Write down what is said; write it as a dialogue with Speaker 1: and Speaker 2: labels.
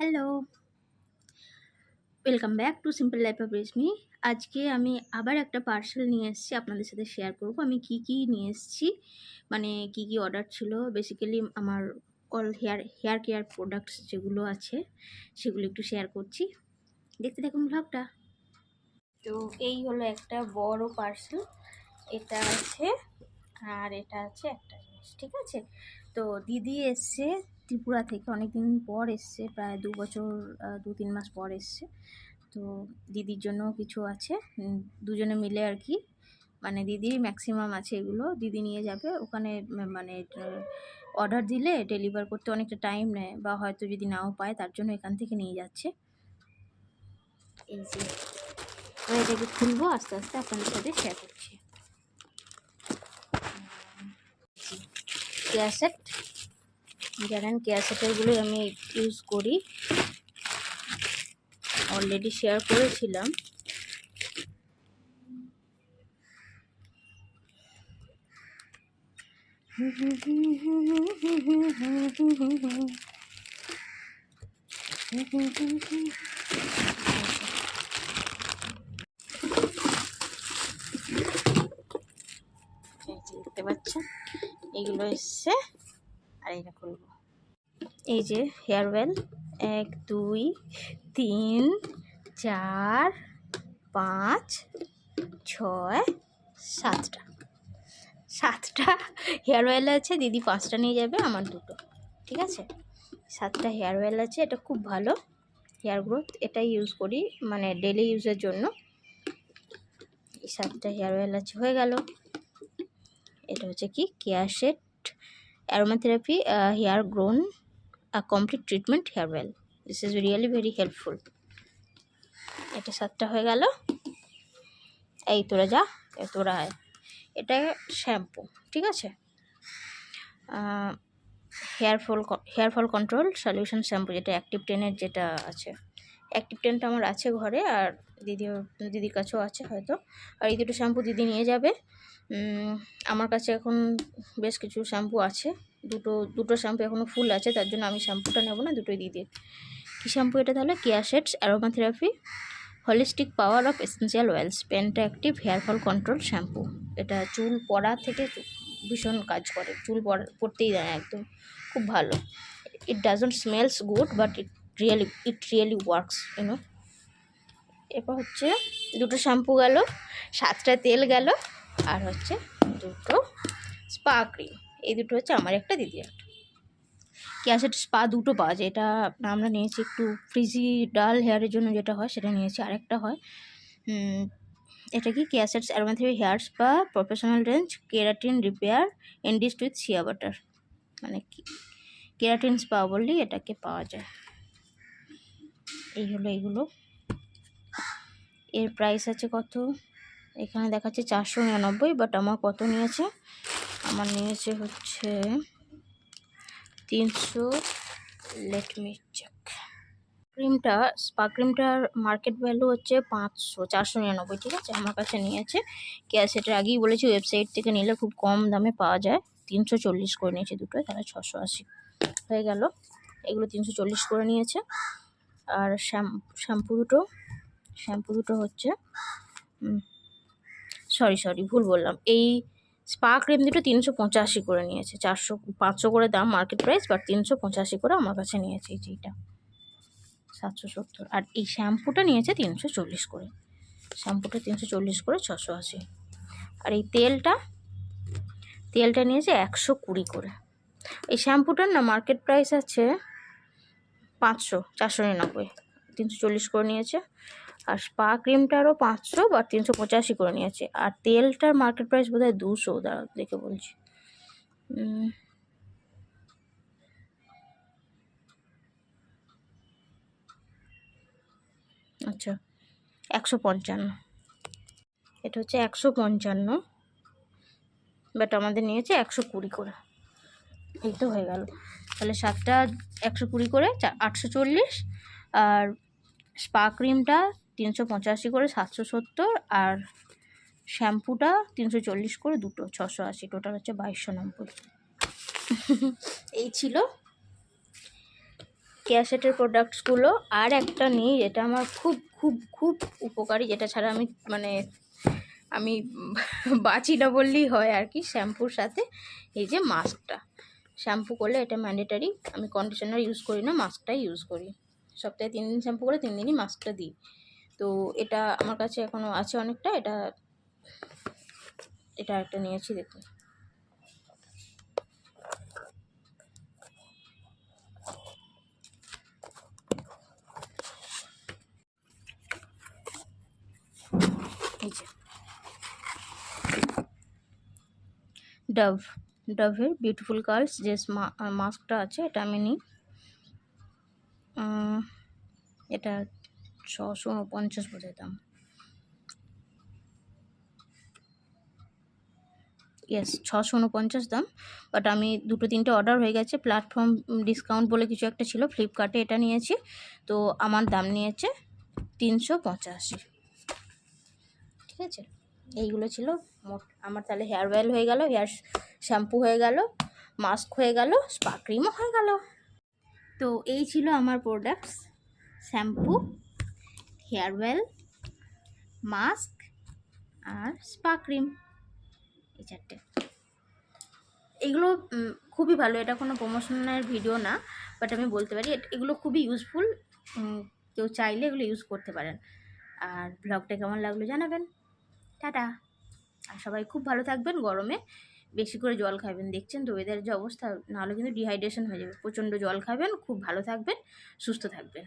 Speaker 1: Hello welcome back to simple life of Reshmi আজকে আমি আবার একটা পার্সেল নিয়ে এসেছি আপনাদের সাথে শেয়ার করব। আমি কি কি নিয়ে এসেছি? মানে কি কি অর্ডার ছিল? বেসিক্যালি আমার all hair hair care products যেগুলো আছে, সেগুলো একটু শেয়ার করছি। দেখতে দেখুন ব্লগটা তো এই হলো একটা বড় পার্সেল এটা আছে আর এটা আছে একটা। ঠিক আছে? তো দিদি এসছে ত্রিপুরা থেকে অনেক দিন পর এসছে, প্রায় দু বছর দু তিন মাস পর এসছে। তো দিদির জন্য কিছু আছে দুজনে মিলে আর কি মানে দিদির ম্যাক্সিমাম আছে এগুলো, দিদি নিয়ে যাবে। ওখানে মানে অর্ডার দিলে ডেলিভার করতে অনেকটা টাইম নেয়, বা হয়তো যদি নাও পায়, তার জন্য এখান থেকে নিয়ে যাচ্ছে। এই যে এটাকে খুলবো, আস্তে আস্তে আপনাদের সাথে শেয়ার করছি। ক্যাসেট জানেন ক্যাসেটেরগুলোই আমি ইউজ করি। অলরেডি শেয়ার করেছিলাম। এই যে দেখতে পাচ্ছেন এগুলো এসছে আর এটা খুলবো। এই যে হেয়ার ওয়েল, এক, দুই, তিন, চার, পাঁচ, ছয়, সাতটা। সাতটা হেয়ার অয়েল আছে, দিদি পাঁচটা নিয়ে যাবে, আমার দুটো, ঠিক আছে? সাতটা হেয়ার অয়েল আছে, এটা খুব ভালো, হেয়ার গ্রোথ এটাই ইউজ করি মানে ডেলি ইউজের জন্য। এই সাতটা হেয়ার অয়েল আছে, হয়ে গেল। এটা হচ্ছে কি Keya Seth aromatherapy hair grown a complete treatment hair oil this is really very helpful এটা সাতটা হয়ে গেল। এই তোরা যা তোরা আয়। এটা শ্যাম্পু ঠিক আছে? Hair fall hair fall control solution shampoo যেটা অ্যাক্টিভ টেনের যেটা আছে। অ্যাক্টিভ টেনটা আমার আছে ঘরে, আর দিদিও দিদির কাছেও আছে হয়তো। আর এই দুটো শ্যাম্পু দিদি নিয়ে যাবে। আমার কাছে এখন বেশ কিছু শ্যাম্পু আছে। দুটো দুটো শ্যাম্পু এখনও ফুল আছে, তার জন্য আমি শ্যাম্পুটা নেব না, দুটোই দিদির কী শ্যাম্পু এটা তাহলে? Keya Seth's aromatherapy holistic power of essential oils penta active hair fall control shampoo এটা চুল পড়া থেকে ভীষণ কাজ করে। চুল পড়া পড়তেই দেয় একদম। খুব ভালো। It doesn't smells good but it really it really works you know এরপর হচ্ছে দুটো শ্যাম্পু গেল, সাতটা তেল গেল, আর হচ্ছে দুটো স্পা ক্রিম। এই দুটো হচ্ছে আমার একটা দিদি একটা ক্যাসেট স্পা দুটো পাওয়া যায়। এটা আমরা নিয়েছি, একটু ফ্রিজি ডাল হেয়ারের জন্য যেটা হয়, সেটা নিয়েছি। আরেকটা হয় এটা কি? Keya Seth's aromatherapy hair spa professional range keratin repair এন্ডিস্ট with shea butter মানে কি? কেরাটিন স্পা বললেই এটাকে পাওয়া যায়। এই হলো, এইগুলো। এর প্রাইস আছে কত? এখানে দেখাচ্ছে চারশো নিরানব্বই বাট আমার কত নিয়েছে? আমার নিয়েছে হচ্ছে তিনশো লেট মি চেক ক্রিমটা স্পা ক্রিমটার মার্কেট ভ্যালু হচ্ছে পাঁচশো, চারশো নিরানব্বই, ঠিক আছে? আমার কাছে নিয়েছে। ক্যাশ এটার আগেই বলেছি ওয়েবসাইট থেকে নিলে খুব কম দামে পাওয়া যায়। তিনশো চল্লিশ করে নিয়েছে দুটো তাহলে ছশো আশি। হয়ে গেল। এগুলো তিনশো চল্লিশ করে নিয়েছে। আর শ্যাম, শ্যাম্পু দুটো। শ্যাম্পু দুটো হচ্ছে। সরি সরি ভুল বললাম। এই স্পা ক্রিম দুটো তিনশো পঁচাশি করে নিয়েছে। চারশো, পাঁচশো করে দাম মার্কেট প্রাইস বাট তিনশো পঁচাশি করে আমার কাছে নিয়েছে এই যেটা। সাতশো সত্তর। আর এই শ্যাম্পুটা নিয়েছে তিনশো চল্লিশ করে। শ্যাম্পুটা তিনশো চল্লিশ করে ছশো আশি। আর এই তেলটা তেলটা নিয়েছে একশো কুড়ি করে। এই শ্যাম্পুটার না মার্কেট প্রাইস আছে পাঁচশো, চারশো নিরানব্বই। তিনশো চল্লিশ করে নিয়েছে। স্পা ক্রিমটারও পাঁচশো বা তিনশো পঁচাশি করে নিয়েছে। আর তেলটার মার্কেট প্রাইস বোধ হয় দুশো দাঁড়া দেখে বলছি। আচ্ছা একশো পঞ্চান্ন। এটা হচ্ছে একশো পঞ্চান্ন বাট আমাদের নিয়েছে একশো কুড়ি করে। এই তো হয়ে গেল। তাহলে সাতটা একশো কুড়ি করে আটশো চল্লিশ। আর স্পা ক্রিমটা তিনশো পঁচাশি করে সাতশো সত্তর আর শ্যাম্পুটা তিনশো চল্লিশ করে দুটো, ছশো আশি। টোটাল হচ্ছে বাইশশো নব্বই। এই ছিল ক্যাসেটের প্রোডাক্টসগুলো। আর একটা নিই যেটা আমার খুব খুব খুব উপকারী, যেটা ছাড়া আমি মানে আমি বাঁচি না বললেই হয় আর কি, শ্যাম্পুর সাথে। এই যে মাস্কটা। শ্যাম্পু করলে এটা ম্যান্ডেটারি। আমি কন্ডিশনার ইউজ করি না, মাস্কটাই ইউজ করি। সপ্তাহে তিন দিন শ্যাম্পু করে তিন দিনই মাস্কটা দিই। তো এটা আমার কাছে এখনও আছে অনেকটা, এটা এটা একটা নিয়েছি দেখুন ডাভ ডাভের বিউটিফুল কার্লস যে মাস্কটা আছে, এটা আমি নিই। এটা ছশো উনপঞ্চাশ বোধহয় দাম ইয়েস ছশো উনপঞ্চাশ দাম বাট আমি দুটো তিনটে অর্ডার হয়ে গেছে। প্ল্যাটফর্ম ডিসকাউন্ট বলে কিছু একটা ছিল ফ্লিপকার্টে এটা নিয়েছি। তো আমার দাম নিয়েছে তিনশো পঁচাশি। ঠিক আছে? এইগুলো ছিল। মোট আমার তাহলে হেয়ার অয়েল হয়ে গেল হেয়ার শ্যাম্পু হয়ে গেল মাস্ক হয়ে গেল স্পা ক্রিমও হয়ে গেল। তো এই ছিল আমার products shampoo hair oil mask আর স্পা ক্রিম এই চারটে। এগুলো খুবই ভালো। এটা কোনো প্রমোশনের ভিডিও না বাট আমি বলতে পারি এগুলো খুবই ইউজফুল কেউ চাইলে এগুলো ইউজ করতে পারেন। আর ব্লগটা কেমন লাগল জানাবেন। টাটা। আর সবাই খুব ভালো থাকবেন গরমে। বেশি করে জল খাবেন। দেখছেন তো ওয়েদারের যে অবস্থা, নাহলে কিন্তু ডিহাইড্রেশন হয়ে যাবে। প্রচণ্ড জল খাবেন, খুব ভালো থাকবেন, সুস্থ থাকবেন।